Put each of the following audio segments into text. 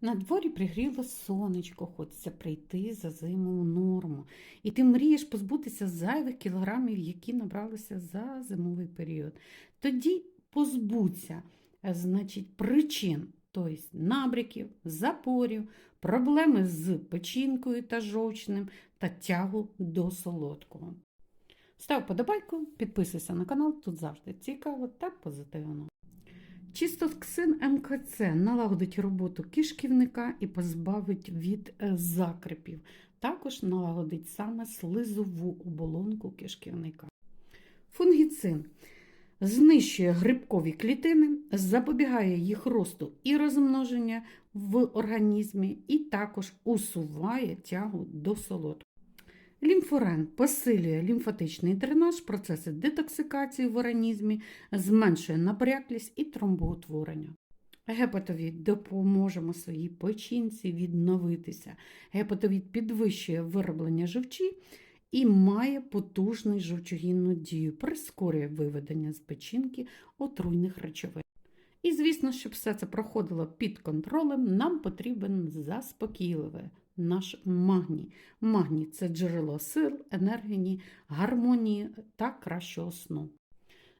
На дворі пригріло сонечко, хочеться прийти за зиму в норму. І ти мрієш позбутися зайвих кілограмів, які набралися за зимовий період. Тоді позбудься, е, значить, причин, тобто набряків, запорів, проблеми з печінкою та жовчним та тягу до солодкого. Став подобайку, підписуйся на канал, тут завжди цікаво та позитивно. Чистоксин МКЦ налагодить роботу кишківника і позбавить від е, закрепів. Також налагодить саме слизову оболонку кишківника. Фунгіцин знищує грибкові клітини, запобігає їх росту і розмноження в організмі, і також усуває тягу до солодкого. Лімфорен посилює лімфатичний дренаж, процеси детоксикації в організмі, зменшує напряклість і тромбоутворення. Гепатовід допоможемо своїй печінці відновитися. Гепатовід підвищує вироблення живчі і має потужний жовчогінну дію, прискорює виведення з печінки отруйних речовин. І, звісно, щоб все це проходило під контролем, нам потрібен заспокійливий наш магній. Магній це джерело сил, енергії, гармонії та кращого сну.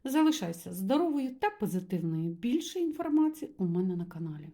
Залишайся здоровою та позитивною. Більше інформації у мене на каналі.